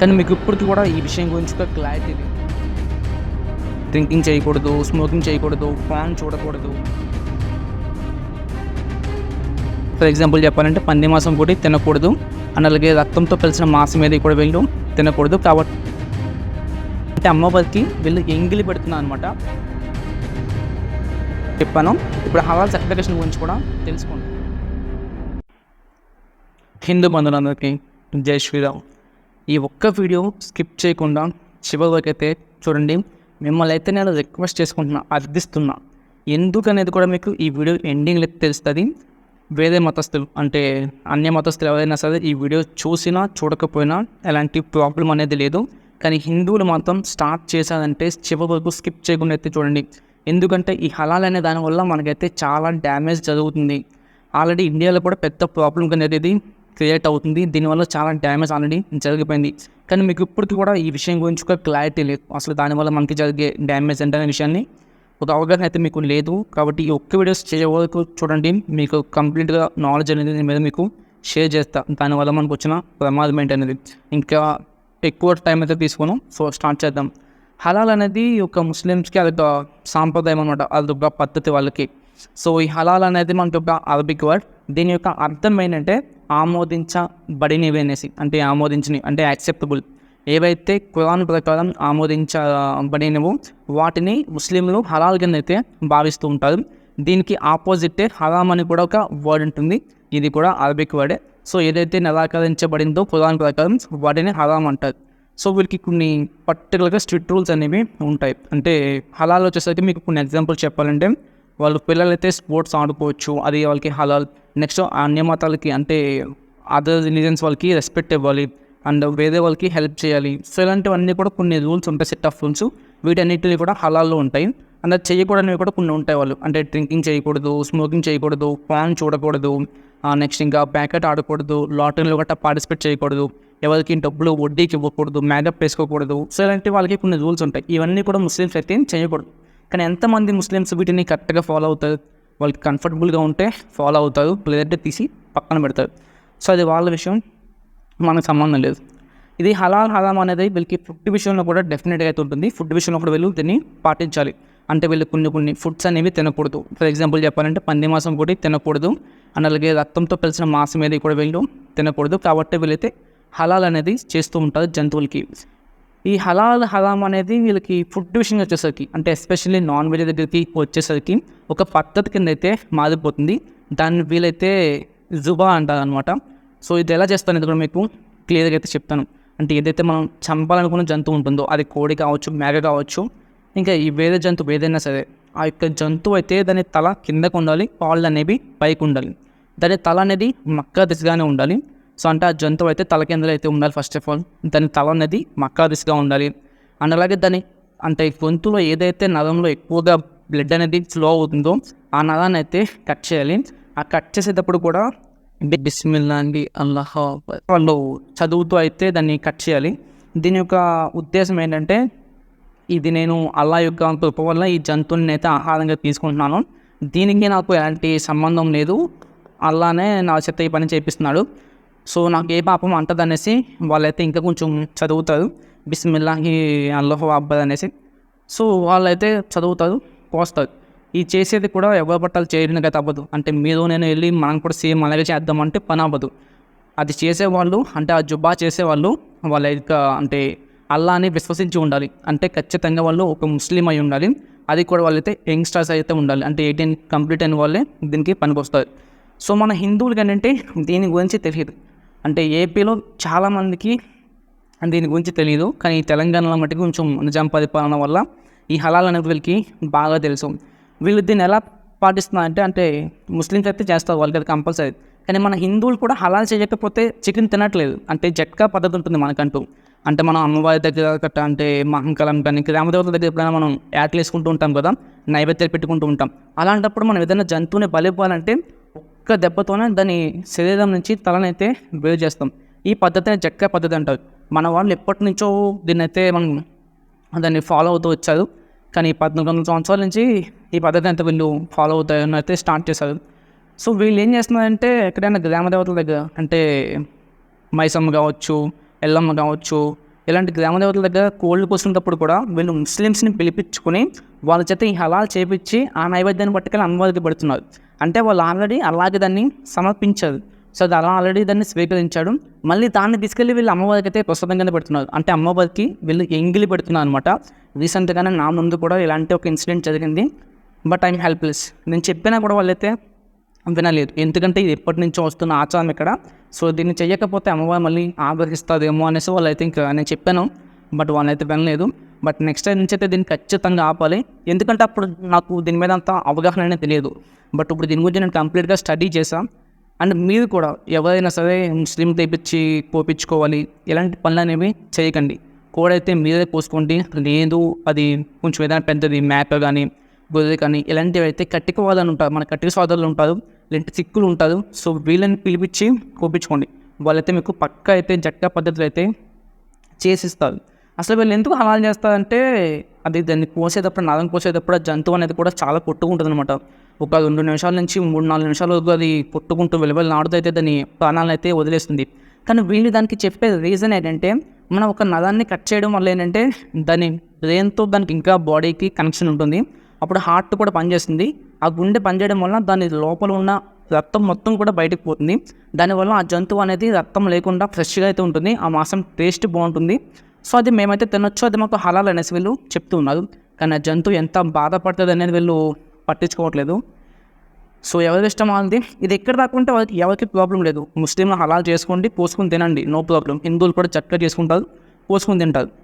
కానీ మీకు ఇప్పటికి కూడా ఈ విషయం గురించి క్లారిటీ లేదు. డ్రింకింగ్ చేయకూడదు స్మోకింగ్ చేయకూడదు ఫోన్ చూడకూడదు. ఫర్ ఎగ్జాంపుల్ చెప్పాలంటే పంది మాంసం కూడా తినకూడదు. అండ్ అలాగే రక్తంతో కలిసిన మాంసం ఏది కూడా వీళ్ళు తినకూడదు. కాబట్టి అంటే అమ్మవారికి వీళ్ళు ఎంగిలి పెడుతున్నా అనమాట చెప్పాను. ఇప్పుడు హలాల్ సర్టిఫికేషన్ గురించి కూడా తెలుసుకోండి హిందూ బంధువులందరికీ జై శ్రీరామ్. ఈ ఒక్క వీడియో స్కిప్ చేయకుండా చివరి అయితే చూడండి. మిమ్మల్ని అయితే నేను రిక్వెస్ట్ చేసుకుంటున్నా అర్థిస్తున్నా. ఎందుకు అనేది కూడా మీకు ఈ వీడియో ఎండింగ్లో తెలుస్తుంది. వేరే మతస్థులు అంటే అన్య మతస్థులు ఎవరైనా సరే ఈ వీడియో చూసినా చూడకపోయినా ఎలాంటి ప్రాబ్లం అనేది లేదు. కానీ హిందువులు మాత్రం స్టార్ట్ చేశారంటే చివరి వరకు స్కిప్ చేయకుండా అయితే చూడండి. ఎందుకంటే ఈ హలాల్ అనే దానివల్ల మనకైతే చాలా డ్యామేజ్ జరుగుతుంది. ఆల్రెడీ ఇండియాలో కూడా పెద్ద ప్రాబ్లం అనేది ఇది క్రియేట్ అవుతుంది. దీనివల్ల చాలా డ్యామేజ్ ఆల్రెడీ జరిగిపోయింది. కానీ మీకు ఇప్పటికి కూడా ఈ విషయం గురించి ఒక క్లారిటీ లేదు. అసలు దానివల్ల మనకి జరిగే డ్యామేజ్ ఏంటనే విషయాన్ని ఒక అవగాహన అయితే మీకు లేదు. కాబట్టి ఈ ఒక్క వీడియోస్ చేసే వరకు చూడండి. మీకు కంప్లీట్గా నాలెడ్జ్ అనేది దీని మీద మీకు షేర్ చేస్తా. దానివల్ల మనకు వచ్చిన ప్రమాదం ఏంటనేది. ఇంకా ఎక్కువ టైం అయితే తీసుకోను. సో స్టార్ట్ చేద్దాం. హలాల్ అనేది ఒక ముస్లిమ్స్కి అదొక సాంప్రదాయం అనమాట అదొక పద్ధతి వాళ్ళకి. సో ఈ హలాల్ అనేది మనకి ఒక అరబిక్ వర్డ్. దీని యొక్క అర్థం ఏంటంటే ఆమోదించబడినవి అనేసి అంటే ఆమోదించినవి అంటే యాక్సెప్టబుల్ ఏవైతే ఖురాన్ ప్రకారం ఆమోదించబడినవో వాటిని ముస్లింలు హలాల్ కింద అయితే భావిస్తూ ఉంటారు. దీనికి ఆపోజిటే హరామ్ అని కూడా ఒక వర్డ్ ఉంటుంది. ఇది కూడా అరబిక్ వర్డే సో ఏదైతే నిరాకరించబడిందో ఖురాన్ ప్రకారం వాటిని హరామ్ అంటారు. సో వీళ్ళకి కొన్ని పర్టికులర్గా స్ట్రిక్ట్ రూల్స్ అనేవి ఉంటాయి. అంటే హలాల్ వచ్చేసరికి మీకు కొన్ని ఎగ్జాంపుల్ చెప్పాలంటే వాళ్ళు పిల్లలైతే స్పోర్ట్స్ ఆడుకోవచ్చు అది వాళ్ళకి హలాల్. నెక్స్ట్ అన్య మతాలకి అంటే అదర్ రిలీజన్స్ వాళ్ళకి రెస్పెక్ట్ ఇవ్వాలి అండ్ వేరే వాళ్ళకి హెల్ప్ చేయాలి. సో ఇలాంటివన్నీ కూడా కొన్ని రూల్స్ ఉంటాయి సెట్ ఆఫ్ రూల్స్ వీటన్నిటిని కూడా హలాల్లో ఉంటాయి. అండ్ అది చేయకూడనివి కూడా కొన్ని ఉంటాయి వాళ్ళు. అంటే డ్రింకింగ్ చేయకూడదు స్మోకింగ్ చేయకూడదు ఫోన్ చూడకూడదు నెక్స్ట్ ఇంకా ప్యాకెట్ ఆడకూడదు లాటరీలో గట్రా పార్టిసిపేట్ చేయకూడదు ఎవరికి డబ్బులు వడ్డీకి ఇవ్వకూడదు మేకప్ వేసుకోకూడదు. సో ఇలాంటి వాళ్ళకి కొన్ని రూల్స్ ఉంటాయి. ఇవన్నీ కూడా ముస్లిమ్స్ అయితే చేయకూడదు. కానీ ఎంతమంది ముస్లిమ్స్ వీటిని కరెక్ట్గా ఫాలో అవుతారు? వాళ్ళకి కంఫర్టబుల్గా ఉంటే ఫాలో అవుతారు లేదంటే తీసి పక్కన పెడతారు. సో అది వాళ్ళ విషయం మనకు సంబంధం లేదు. ఇది హలాల్ హలాం అనేది వీళ్ళకి ఫుడ్ విషయంలో కూడా డెఫినెట్గా అయితే ఉంటుంది. ఫుడ్ విషయంలో కూడా వీళ్ళు దీన్ని పాటించాలి. అంటే వీళ్ళు కొన్ని కొన్ని ఫుడ్స్ అనేవి తినకూడదు. ఫర్ ఎగ్జాంపుల్ చెప్పాలంటే పంది మాంసం కూడా తినకూడదు. అండ్ అలాగే రక్తంతో కలిసిన మాంసం ఏది కూడా వీళ్ళు తినకూడదు. కాబట్టి వీళ్ళైతే హలాల్ అనేది చేస్తూ ఉంటారు జంతువులకి. ఈ హలాల్ హలాం అనేది వీళ్ళకి ఫుడ్ విషయం వచ్చేసరికి అంటే ఎస్పెషల్లీ నాన్ వెజ్ దగ్గరికి వచ్చేసరికి ఒక పద్ధతి కింద అయితే మారిపోతుంది. దాన్ని వీలైతే జుబా అంటారు అనమాట సో ఇది ఎలా చేస్తాను ఇది కూడా మీకు క్లియర్గా అయితే చెప్తాను. అంటే ఏదైతే మనం చంపాలనుకున్న జంతువు ఉంటుందో అది కోడి కావచ్చు మేక కావచ్చు ఇంకా ఈ వేరే జంతువు ఏదైనా సరే ఆ యొక్క జంతువు అయితే దాని తల కిందకు ఉండాలి పాళ్ళు అనేవి పైకి ఉండాలి. దాని తల అనేది మక్క దిశగానే ఉండాలి. సో అంటే ఆ జంతువు అయితే తల కిందలో అయితే ఉండాలి ఫస్ట్ ఆఫ్ ఆల్ దాని తల అనేది మక్కా దిశగా ఉండాలి. అండ్ అలాగే దాని అంటే గొంతులో ఏదైతే నరంలో ఎక్కువగా బ్లడ్ అనేది ఫ్లో అవుతుందో ఆ నదాన్ని అయితే కట్ చేయాలి. ఆ కట్ చేసేటప్పుడు కూడా బిస్మిల్లా అండి అల్లాహ్ వాళ్ళు చదువుతూ అయితే దాన్ని కట్ చేయాలి. దీని యొక్క ఉద్దేశం ఏంటంటే ఇది నేను అల్లా యొక్క కృప వల్ల ఈ జంతువుని అయితే ఆహారంగా తీసుకుంటున్నాను. దీనికి నాకు ఎలాంటి సంబంధం లేదు. అల్లానే నా చేత ఈ పని చేపిస్తున్నాడు. సో నాకు ఏ పాపం అంటదనేసి వాళ్ళైతే ఇంకా కొంచెం చదువుతారు. బిస్మిల్లాహి అల్లహో అబ్బర్ అనేసి. సో వాళ్ళైతే చదువుతారు పోస్తారు. ఈ చేసేది కూడా ఎవరి పట్టాలు చేయడానికి అయితే అవ్వదు. అంటే మీరు నేను వెళ్ళి మనం కూడా సేమ్ అలాగే చేద్దామంటే పని అవ్వదు. అది చేసేవాళ్ళు అంటే ఆ జుబ్బా చేసేవాళ్ళు వాళ్ళ యొక్క అంటే అల్లాని విశ్వసించి ఉండాలి. అంటే ఖచ్చితంగా వాళ్ళు ఒక ముస్లిం అయి ఉండాలి. అది కూడా వాళ్ళైతే యంగ్స్టర్స్ అయితే ఉండాలి. అంటే ఎయిటీన్ కంప్లీట్ అయిన వాళ్ళే దీనికి పనికొస్తారు. సో మన హిందువులకి ఏంటంటే దీని గురించి తెలియదు. అంటే ఏపీలో చాలామందికి దీని గురించి తెలియదు కానీ తెలంగాణలో మట్టుకు కొంచెం నిజాం పరిపాలన వల్ల ఈ హలాల్ అనేది వీళ్ళకి బాగా తెలుసు. వీళ్ళు దీన్ని ఎలా పాటిస్తున్నారంటే అంటే ముస్లిమ్స్ అయితే చేస్తారు వాళ్ళకి అది కంపల్సరీ. కానీ మన హిందువులు కూడా హలాల్ చేయకపోతే చికెన్ తినట్లేదు. అంటే జట్కా పద్ధతి ఉంటుంది మనకంటూ. అంటే మనం అమ్మవారి దగ్గర గట్ట అంటే మహంకాలం కానీ గ్రామదేవతల దగ్గర ఎప్పుడైనా మనం యాటలు వేసుకుంటూ ఉంటాం కదా నైవేద్యాలు పెట్టుకుంటూ ఉంటాం. అలాంటప్పుడు మనం ఏదైనా జంతువుని బలివ్వాలంటే ఒక్క దెబ్బతోనే దాని శరీరం నుంచి తలనైతే వేరు చేస్తాం. ఈ పద్ధతిని జక్క పద్ధతి అంటారు. మన వాళ్ళు ఎప్పటి నుంచో దీన్ని అయితే మనం దాన్ని ఫాలో అవుతూ వచ్చారు. కానీ పద్నాలుగు వందల సంవత్సరాల నుంచి ఈ పద్ధతి అయితే వీళ్ళు ఫాలో అవుతాయని అయితే స్టార్ట్ చేశారు. సో వీళ్ళు ఏం చేస్తున్నారంటే ఎక్కడైనా గ్రామ దేవతల దగ్గర అంటే మైసమ్మ కావచ్చు ఎల్లమ్మ కావచ్చు ఇలాంటి గ్రామ దేవతల దగ్గర కోళ్ళు కోసినప్పుడు కూడా వీళ్ళు ముస్లిమ్స్ని పిలిపించుకుని వాళ్ళ చేత ఈ హలాల్ చేపించి ఆ నైవేద్యాన్ని పట్టుకెళ్ళి అమ్మవారికి పెడుతున్నారు. అంటే వాళ్ళు ఆల్రెడీ అలాగే దాన్ని సమర్పించారు. సో అది అలా ఆల్రెడీ దాన్ని స్వీకరించాడు. మళ్ళీ దాన్ని తీసుకెళ్ళి వీళ్ళు అమ్మవారికి అయితే ప్రసాదంగానే పెడుతున్నారు. అంటే అమ్మవారికి వీళ్ళు ఎంగిలి పెడుతున్నారు అనమాట రీసెంట్గానే నా ముందు కూడా ఇలాంటి ఒక ఇన్సిడెంట్ జరిగింది. బట్ ఐఎమ్ హెల్ప్లెస్ నేను చెప్పినా కూడా వాళ్ళైతే వినలేదు ఎందుకంటే ఇది ఎప్పటి నుంచో వస్తున్న ఆచారం ఇక్కడ. సో దీన్ని చేయకపోతే అమ్మవారు మళ్ళీ ఆగ్రహిస్తుందేమో అనేసి వాళ్ళు అయితే ఇంకా నేను చెప్పాను. బట్ వాళ్ళైతే వినలేదు. బట్ నెక్స్ట్ టైం నుంచి అయితే దీన్ని ఖచ్చితంగా ఆపాలి. ఎందుకంటే అప్పుడు నాకు దీని మీద అంత అవగాహన అనేది తెలియదు. బట్ ఇప్పుడు దీని గురించి నేను కంప్లీట్గా స్టడీ చేశాను అండ్ మీరు కూడా ఎవరైనా సరే ముస్లిం తెప్పించి పోపించుకోవాలి ఇలాంటి పనులు అనేవి చేయకండి. కోడైతే మీరే పోసుకోండి లేదు అది కొంచెం ఏదైనా పెద్దది మేక కానీ గొర్రె కానీ ఇలాంటివి అయితే కట్టుకోవాలని ఉంటారు. మన కట్టిక సోదరులు ఉంటారు. లేదంటే సిక్కులు ఉంటారు. సో వీళ్ళని పిలిపించి కోపించుకోండి వాళ్ళైతే మీకు పక్క అయితే జట్కా పద్ధతులు అయితే చేసిస్తారు. అసలు వీళ్ళు ఎందుకు హలాలు చేస్తారంటే అది దాన్ని కోసేటప్పుడు నరం కోసేటప్పుడు ఆ జంతువు అనేది కూడా చాలా కొట్టుకుంటుంది అనమాట ఒక రెండు నిమిషాల నుంచి మూడు నాలుగు నిమిషాల వరకు అది కొట్టుకుంటూ వెలువెళ్ళి నాడుతూ అయితే దాని ప్రాణాలను అయితే వదిలేస్తుంది. కానీ వీళ్ళు దానికి చెప్పే రీజన్ ఏంటంటే మనం ఒక నదాన్ని కట్ చేయడం వల్ల ఏంటంటే దాని బ్రెయిన్తో దానికి ఇంకా బాడీకి కనెక్షన్ ఉంటుంది. అప్పుడు హార్ట్ కూడా పనిచేస్తుంది. ఆ గుండె పనిచేయడం వల్ల దాని లోపల ఉన్న రక్తం మొత్తం కూడా బయటకు పోతుంది. దానివల్ల ఆ జంతువు అనేది రక్తం లేకుండా ఫ్రెష్గా అయితే ఉంటుంది. ఆ మాంసం టేస్ట్ బాగుంటుంది. సో అది మేమైతే తినొచ్చు. అది మాకు హలాల్ అనేసి వీళ్ళు చెప్తూ ఉన్నారు. కానీ ఆ జంతువు ఎంత బాధపడుతుంది అనేది వీళ్ళు పట్టించుకోవట్లేదు. సో ఎవరి ఇష్టం వాళ్ళది? ఇది ఎక్కడ దాకుంటే వాళ్ళకి ఎవరికి ప్రాబ్లం లేదు. ముస్లింలు హలాల్ చేసుకోండి పోసుకుని తినండి. నో ప్రాబ్లం హిందువులు కూడా చక్కగా చేసుకుంటారు పోసుకుని తింటారు.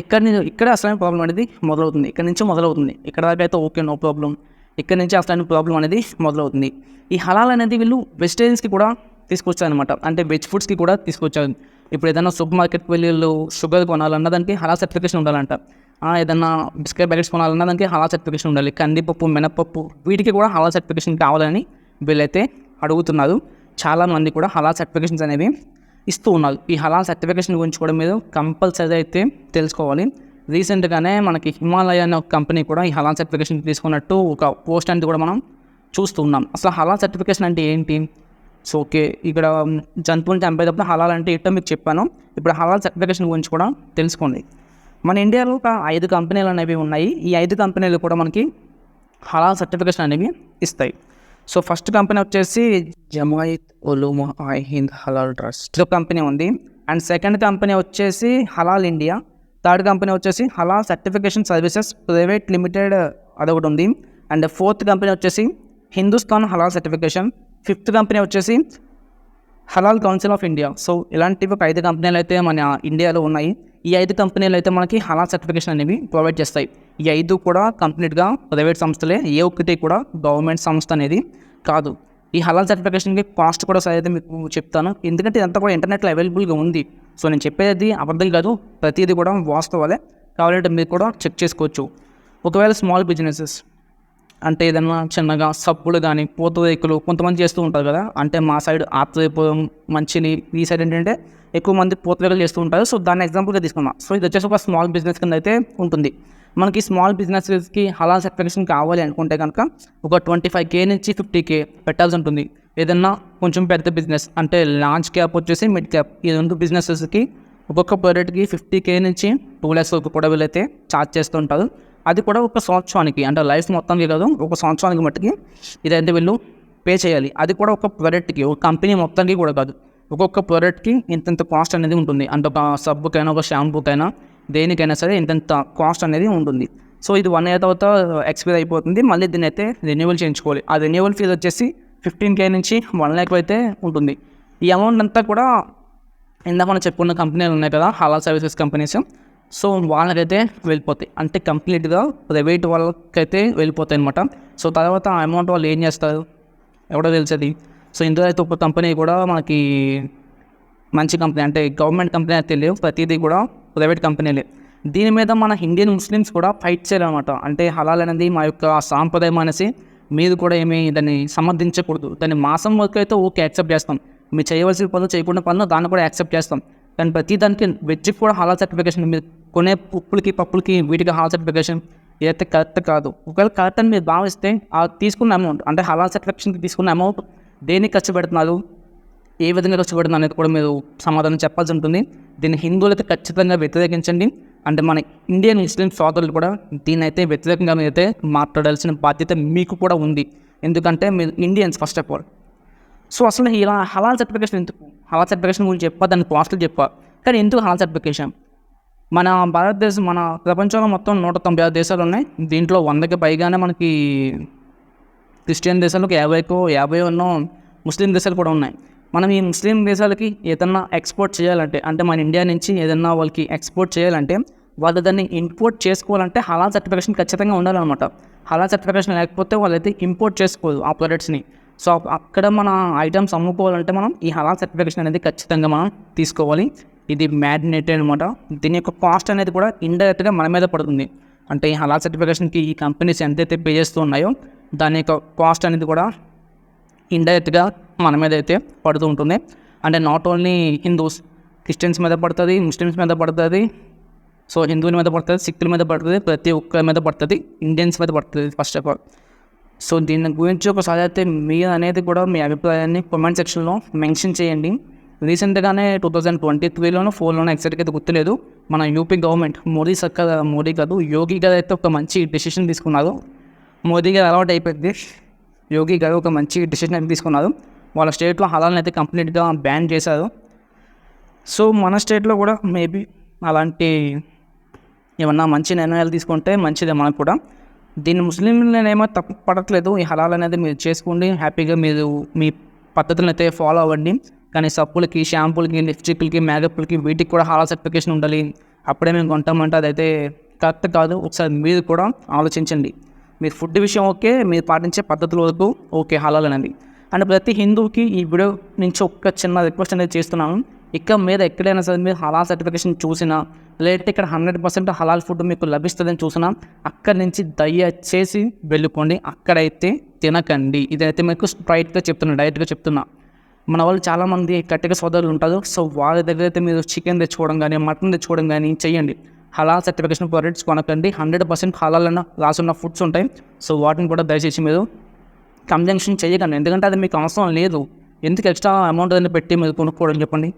ఇక్కడ నుంచి ఇక్కడ అసలైన ప్రాబ్లం అనేది మొదలవుతుంది. ఇక్కడ నుంచి మొదలవుతుంది. ఇక్కడ దాకా అయితే ఓకే నో ప్రాబ్లం ఇక్కడ నుంచి అసలైన ప్రాబ్లం అనేది మొదలవుతుంది. ఈ హలాల్ అనేది వీళ్ళు వెజిటేరియన్స్కి కూడా తీసుకొచ్చారనమాట అంటే వెజ్ ఫుడ్స్కి కూడా తీసుకొచ్చారు. ఇప్పుడు ఏదైనా సూపర్ మార్కెట్కి వెళ్ళి వీళ్ళు షుగర్ కొనాలన్న దానికి హలా సర్టిఫికేషన్ ఉండాలంట ఏదైనా ఏదన్నా బిస్కెట్ ప్యాకెట్స్ కొనాలన్నా దానికి హలా సర్టిఫికేషన్ ఉండాలి. కందిపప్పు మినపప్పు వీటికి కూడా హలా సర్టిఫికేషన్ కావాలని వీళ్ళైతే అడుగుతున్నారు. చాలామంది కూడా హలా సర్టిఫికేషన్స్ అనేవి ఇస్తూ ఉన్నారు. ఈ హలాల్ సర్టిఫికేషన్ గురించి కూడా మీరు కంపల్సరీ అయితే తెలుసుకోవాలి. రీసెంట్గానే మనకి హిమాలయ అనే ఒక కంపెనీ కూడా ఈ హలాల్ సర్టిఫికేషన్ తీసుకున్నట్టు ఒక పోస్ట్ అనేది కూడా మనం చూస్తూ ఉన్నాం. అసలు హలాల్ సర్టిఫికేషన్ అంటే ఏంటి? సో ఓకే ఇక్కడ జంతువుని చంపేటప్పుడు హలాల్ అంటే ఏంటో మీకు చెప్పాను. ఇప్పుడు హలాల్ సర్టిఫికేషన్ గురించి కూడా తెలుసుకోండి. మన ఇండియాలో ఒక ఐదు కంపెనీలు అనేవి ఉన్నాయి. ఈ ఐదు కంపెనీలు కూడా మనకి హలాల్ సర్టిఫికేషన్ అనేవి ఇస్తాయి. సో ఫస్ట్ కంపెనీ వచ్చేసి Jamiat Ulama i Hind halal trust company ఉంది. అండ్ సెకండ్ కంపెనీ వచ్చేసి హలాల్ ఇండియా థర్డ్ కంపెనీ వచ్చేసి halal certification services private limited అదొకటి ఉంది. అండ్ ఫోర్త్ కంపెనీ వచ్చేసి Hindustan halal certification fifth company వచ్చేసి halal council of India so ఇలాంటివి ఒక ఐదు కంపెనీలు అయితే మన ఇండియాలో ఉన్నాయి. ఈ ఐదు కంపెనీలు అయితే మనకి హలా సర్టిఫికేషన్ అనేవి ప్రొవైడ్ చేస్తాయి. ఈ ఐదు కూడా కంప్లీట్గా ప్రైవేట్ సంస్థలే ఏ ఒక్కటి కూడా గవర్నమెంట్ సంస్థ అనేది కాదు. ఈ హలాల్ సర్టిఫికేషన్కి కాస్ట్ కూడా సరే అయితే మీకు చెప్తాను. ఎందుకంటే ఇదంతా కూడా ఇంటర్నెట్లో అవైలబుల్గా ఉంది. సో నేను చెప్పేది అబద్ధం కాదు ప్రతిదీ కూడా వాస్తవాలే. కావాలంటే మీరు కూడా చెక్ చేసుకోవచ్చు. ఒకవేళ స్మాల్ బిజినెసెస్ అంటే ఏదైనా చిన్నగా సబ్బులు కానీ పూతరేకులు కొంతమంది చేస్తూ ఉంటారు కదా. అంటే మా సైడ్ ఆత్రేపురం మంచిని ఈ సైడ్ ఏంటంటే ఎక్కువ మంది పూతరేకులు చేస్తూ ఉంటారు. సో దాన్ని ఎగ్జాంపుల్గా తీసుకున్నాం సో ఇది వచ్చేసి ఒక స్మాల్ బిజినెస్ కింద అయితే ఉంటుంది. మనకి స్మాల్ బిజినెస్కి హలాల్ సర్టిఫికేషన్ కావాలి అనుకుంటే కనుక ఒక ట్వంటీ ఫైవ్ కే నుంచి ఫిఫ్టీ కే పెట్టాల్సి ఉంటుంది. ఏదన్నా కొంచెం పెద్ద బిజినెస్ అంటే లాంచ్ క్యాప్ వచ్చేసి మిడ్ క్యాప్ ఈ రెండు బిజినెసెస్కి ఒక్కొక్క ప్రోడక్ట్కి ఫిఫ్టీ కే నుంచి టూ ల్యాక్స్ వరకు కూడా వీళ్ళైతే ఛార్జ్ చేస్తూ ఉంటారు. అది కూడా ఒక సంవత్సరానికి అంటే లైఫ్ మొత్తానికి కాదు ఒక సంవత్సరానికి మట్టుకి ఇదైతే వీళ్ళు పే చేయాలి. అది కూడా ఒక ప్రోడక్ట్కి ఒక కంపెనీ మొత్తానికి కూడా కాదు. ఒక్కొక్క ప్రోడక్ట్కి ఇంతంత కాస్ట్ అనేది ఉంటుంది. అంటే ఒక సబ్బుకైనా ఒక షాంపూకైనా దేనికైనా సరే ఇంతంత కాస్ట్ అనేది ఉంటుంది. సో ఇది వన్ ఇయర్ తర్వాత ఎక్స్పైర్ అయిపోతుంది. మళ్ళీ దీన్ని అయితే రెన్యువల్ చేయించుకోవాలి. ఆ రెన్యువల్ ఫీజు వచ్చేసి ఫిఫ్టీన్ కే నుంచి వన్ ల్యాక్ అయితే ఉంటుంది. ఈ అమౌంట్ అంతా కూడా ఇందాక మనం చెప్పుకున్న కంపెనీలు ఉన్నాయి కదా హలాల్ సర్వీసెస్ కంపెనీస్ సో వాళ్ళకైతే వెళ్ళిపోతాయి. అంటే కంప్లీట్గా ప్రైవేట్ వాళ్ళకైతే వెళ్ళిపోతాయి అనమాట సో తర్వాత ఆ అమౌంట్ వాళ్ళు ఏం చేస్తారు? ఎవడో తెలిసేది? సో ఇందులో అయితే ఒక కంపెనీ కూడా మనకి మంచి కంపెనీ అంటే గవర్నమెంట్ కంపెనీ అయితే లేవు. ప్రతిదీ కూడా ప్రైవేట్ కంపెనీలే దీని మీద మన ఇండియన్ ముస్లిమ్స్ కూడా ఫైట్ చేయాలన్నమాట. అంటే హలాల్ అనేది మా యొక్క సాంప్రదాయం అనేసి మీరు కూడా ఏమీ దాన్ని సమర్థించకూడదు. దాన్ని మాసం వరకు అయితే ఓకే యాక్సెప్ట్ చేస్తాం. మీరు చేయవలసిన పనులు చేయకుండా పనులు దాన్ని కూడా యాక్సెప్ట్ చేస్తాం. కానీ ప్రతి దానికి వెజ్కి కూడా హలాల్ సర్టిఫికేషన్ మీరు కొనే ఉప్పులకి పప్పులకి వీటికి హలాల్ సర్టిఫికేషన్ ఏదైతే కరెక్ట్ కాదు. ఒకవేళ కరెక్ట్ అని మీరు భావిస్తే ఆ తీసుకున్న అమౌంట్ అంటే హలాల్ సర్టిఫికేషన్కి తీసుకున్న అమౌంట్ దేనికి ఖర్చు పెడుతున్నారు ఏ విధంగా కష్టపడుతుంది అనేది కూడా మీరు సమాధానం చెప్పాల్సి ఉంటుంది. దీన్ని హిందువులైతే ఖచ్చితంగా వ్యతిరేకించండి. అంటే మన ఇండియన్ ముస్లిం సోదరులు కూడా దీని అయితే వ్యతిరేకంగా మీరైతే మాట్లాడాల్సిన బాధ్యత మీకు కూడా ఉంది. ఎందుకంటే మీరు Indians first of all so అసలు ఇలా హలాల్ సర్టిఫికేషన్ ఎందుకు? హలాల్ సర్టిఫికేషన్ గురించి చెప్పా దాని ప్రాసెస్ చెప్పా. కానీ ఎందుకు హలాల్ సర్టిఫికేషన్ మన భారతదేశం మన ప్రపంచంలో మొత్తం నూట తొంభై ఆరు దేశాలు ఉన్నాయి దీంట్లో వందకి పైగానే మనకి క్రిస్టియన్ దేశాలకు యాభైకో యాభై ఉన్నో ముస్లిం దేశాలు కూడా ఉన్నాయి. మనం ఈ ముస్లిం దేశాలకి ఏదన్నా ఎక్స్పోర్ట్ చేయాలంటే అంటే మన ఇండియా నుంచి ఏదన్నా వాళ్ళకి ఎక్స్పోర్ట్ చేయాలంటే వాళ్ళు దాన్ని ఇంపోర్ట్ చేసుకోవాలంటే హలాల్ సర్టిఫికేషన్ ఖచ్చితంగా ఉండాలన్నమాట. హలాల్ సర్టిఫికేషన్ లేకపోతే వాళ్ళైతే ఇంపోర్ట్ చేసుకోదు ఆ ప్రొడక్ట్స్ని. సో అక్కడ మన ఐటమ్స్ అమ్ముకోవాలంటే మనం ఈ హలాల్ సర్టిఫికేషన్ అనేది ఖచ్చితంగా మనం తీసుకోవాలి. ఇది మ్యాడినేటెడ్ అనమాట దీని యొక్క కాస్ట్ అనేది కూడా ఇండైరెక్ట్గా మన మీద పడుతుంది. అంటే ఈ హలాల్ సర్టిఫికేషన్కి ఈ కంపెనీస్ ఎంతైతే పే చేస్తూ ఉన్నాయో దాని యొక్క కాస్ట్ అనేది కూడా ఇండైరెక్ట్గా మన మీద అయితే పడుతూ ఉంటుంది. అంటే నాట్ ఓన్లీ హిందూస్ క్రిస్టియన్స్ మీద పడుతుంది ముస్లిమ్స్ మీద పడుతుంది సో హిందువుల మీద పడుతుంది సిక్కుల మీద పడుతుంది ప్రతి ఒక్కరి మీద పడుతుంది ఇండియన్స్ మీద పడుతుంది ఫస్ట్ ఆఫ్ ఆల్ సో దీని గురించి ఒకసారి అయితే మీరు అనేది కూడా మీ అభిప్రాయాన్ని కామెంట్ సెక్షన్లో మెన్షన్ చేయండి. రీసెంట్గానే టూ థౌజండ్ ట్వంటీ త్రీలోనూ ఫోర్లోనూ ఎగ్జాక్ట్గా అయితే గుర్తులేదు. మన యూపీ గవర్నమెంట్ మోడీ సర్కార్ మోడీ కాదు యోగి గారు అయితే ఒక మంచి డెసిషన్ తీసుకున్నారు. మోదీ గారు అలవాటు అయిపోయింది. యోగి గారు ఒక మంచి డిసిషన్ అయితే తీసుకున్నారు. వాళ్ళ స్టేట్లో హలాల్ని అయితే కంప్లీట్గా బ్యాన్ చేశారు. సో మన స్టేట్లో కూడా మేబీ అలాంటి ఏమన్నా మంచి నిర్ణయాలు తీసుకుంటే మంచిదే మనకు కూడా. దీన్ని ముస్లింలనేమో తప్పు పడట్లేదు. ఈ హలాల్ అనేది మీరు చేసుకోండి. హ్యాపీగా మీరు మీ పద్ధతులను అయితే ఫాలో అవ్వండి. కానీ సప్పులకి షాంపూలకి లిప్స్టిక్లకి మేకప్లకి వీటికి కూడా హలాల్ సర్టిఫికేషన్ ఉండాలి. అప్పుడే మేము కొంటామంటే అదైతే కరెక్ట్ కాదు. ఒకసారి మీరు కూడా ఆలోచించండి. మీరు ఫుడ్ విషయం ఓకే మీరు పాటించే పద్ధతుల వరకు ఓకే హలాల్ అనేది అండ్ ప్రతి హిందువుకి ఈ వీడియో నుంచి ఒక్క చిన్న రిక్వెస్ట్ అనేది చేస్తున్నాను. ఇక మీద ఎక్కడైనా సరే మీరు హలాల్ సర్టిఫికేషన్ చూసినా లేదంటే ఇక్కడ హండ్రెడ్ పర్సెంట్ హలాల్ ఫుడ్ మీకు లభిస్తుందని చూసినా అక్కడి నుంచి దయచేసి వెళ్ళిపోండి అక్కడైతే తినకండి. ఇదైతే మీకు స్ట్రైట్గా చెప్తున్నా డైరెక్ట్గా చెప్తున్నా. మన వాళ్ళు చాలామంది కట్టిక సోదరులు ఉంటారు. సో వాళ్ళ దగ్గర అయితే మీరు చికెన్ తెచ్చుకోవడం కానీ మటన్ తెచ్చుకోవడం కానీ చేయండి. హలాల్ సర్టిఫికేషన్ ప్రొడక్ట్స్ కొనకండి. హండ్రెడ్ పర్సెంట్ హలాల్ అన్న రాసున్న ఫుడ్స్ ఉంటాయి. సో వాటిని కూడా దయచేసి మీరు కన్జంక్షన్ చేయకండి. ఎందుకంటే అది మీకు అవసరం లేదు. ఎందుకు ఎక్స్ట్రా అమౌంట్ అనేది పెట్టి మీరు కొనుక్కోవడం చెప్పండి.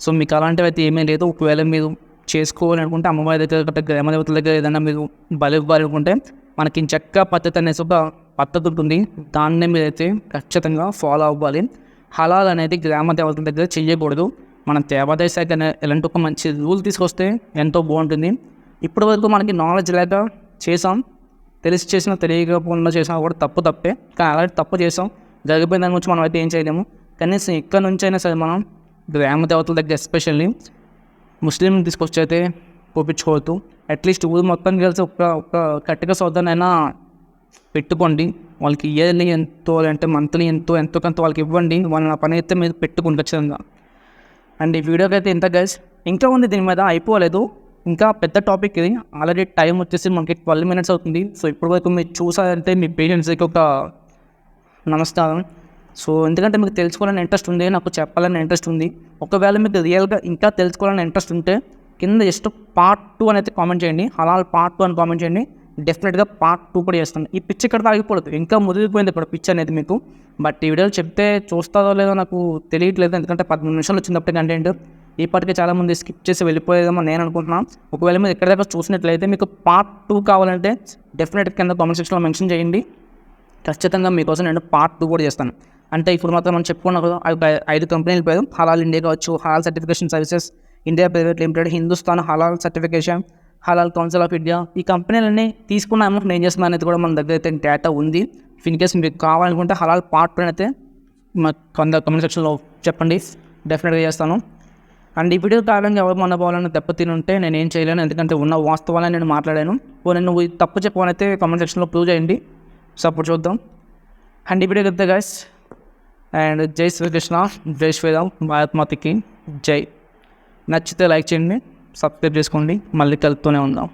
సో మీకు అలాంటివి అయితే ఏమీ లేదు. ఒకవేళ మీరు చేసుకోవాలి అనుకుంటే అమ్మవారి దగ్గర గట్రా గ్రామ దేవతల దగ్గర ఏదైనా మీరు బలి ఇవ్వాలి అనుకుంటే మనకి చెక్క పద్ధతి అనేసి ఒక పద్ధతి ఉంటుంది. దాన్నే మీరైతే ఖచ్చితంగా ఫాలో అవ్వాలి. హలాల్ అనేది గ్రామ దేవతల దగ్గర చేయకూడదు. మన దేవాదాయ శాఖ ఇలాంటి ఒక మంచి రూల్ తీసుకొస్తే ఎంతో బాగుంటుంది. ఇప్పటి వరకు మనకి నాలెడ్జ్ లేక చేసాం. తెలిసి చేసినా తెలియకపోకుండా చేసినా కూడా తప్పు తప్పే. కానీ అలాంటి తప్పు చేసాం. జరిగిపోయిన దాని గురించి మనం అయితే ఏం చేయలేము. కనీసం ఇక్కడ నుంచి అయినా సరే మనం గ్రామ దేవతల దగ్గర ఎస్పెషల్లీ ముస్లిం తీసుకొచ్చి అయితే పోపించుకోవద్దు. అట్లీస్ట్ ఊరు మొత్తం కలిసి ఒక ఒక కట్టిక సోదరునైనా పెట్టుకోండి. వాళ్ళకి ఇయర్లీ ఎంతో అంటే మంత్లీ ఎంతో ఎంతో కొంత వాళ్ళకి ఇవ్వండి. వాళ్ళ పని అయితే మీరు పెట్టుకోండి ఖచ్చితంగా. అండ్ ఈ వీడియోకి అయితే ఇంత గైస్ ఇంకా ఉంది దీని మీద అయిపోలేదు. ఇంకా పెద్ద టాపిక్ ఇది. ఆల్రెడీ టైం వచ్చేసి మనకి ట్వెల్వ్ మినిట్స్ అవుతుంది. సో ఇప్పటి వరకు మీరు చూసారంటే మీ పేరెంట్స్కి ఒక నమస్కారం. సో ఎందుకంటే మీకు తెలుసుకోవాలని ఇంట్రెస్ట్ ఉంది నాకు చెప్పాలని ఇంట్రెస్ట్ ఉంది. ఒకవేళ మీకు రియల్గా ఇంకా తెలుసుకోవాలని ఇంట్రెస్ట్ ఉంటే కింద జస్ట్ పార్ట్ టూ అనేది కామెంట్ చేయండి. హలాల్ పార్ట్ టూ అని కామెంట్ చేయండి. డెఫినెట్గా పార్ట్ టూ కూడా చేస్తాను. ఈ పిచ్ ఇక్కడ ఆగిపోలేదు. ఇంకా ముదిరిపోయింది ఇప్పుడు పిచ్ అనేది మీకు. బట్ ఈ వీడియోలు చెప్తే చూస్తారో లేదో నాకు తెలియట్లేదు. ఎందుకంటే పదమూడు నిమిషాలు వచ్చినప్పుడు కంటెంట్ ఇప్పటికే చాలామంది స్కిప్ చేసి వెళ్ళిపోయేదేమో నేను అనుకుంటున్నాను ఒకవేళ మీరు ఇక్కడ దగ్గర చూసినట్లయితే మీకు పార్ట్ టూ కావాలంటే డెఫినెట్గా కింద కామెంట్ సెక్షన్లో మెన్షన్ చేయండి. ఖచ్చితంగా మీకోసం నేను పార్ట్ టూ కూడా చేస్తాను. అంటే ఇప్పుడు మాత్రం మనం చెప్పుకున్నాం కదా ఒక ఐదు కంపెనీలు పేరు. హలాల్ ఇండియా కావచ్చు halal certification services India private limited Hindustan halal certification halal council of India ఈ కంపెనీలన్నీ తీసుకున్న అమౌంట్ నేను చేస్తున్నాను అనేది కూడా మన దగ్గర అయితే డేటా ఉంది. ఇన్ కేస్ మీకు కావాలనుకుంటే హలాల్ పార్ట్ పైన అయితే మా కొంత కమెంట్ సెక్షన్లో చెప్పండి. డెఫినెట్గా చేస్తాను. అండ్ ఈ వీడియో కారణంగా ఎవరు మన పోవాలని దెబ్బతిని ఉంటే నేను ఏం చేయలేను. ఎందుకంటే ఉన్న వాస్తవాలని నేను మాట్లాడాను. ఓ నేను తప్పు చెప్పవనైతే కామెంట్ సెక్షన్లో ప్రూవ్ చేయండి. సపోర్ట్ చూద్దాం. అండ్ ఈ వీడియో కదా గైస్ అండ్ జై శ్రీకృష్ణ జై శ్రీరామ్ భారత్ మాతకి జై నచ్చితే లైక్ చేయండి. సబ్స్క్రైబ్ చేసుకోండి. మళ్ళీ కలుపుతూనే ఉందాం.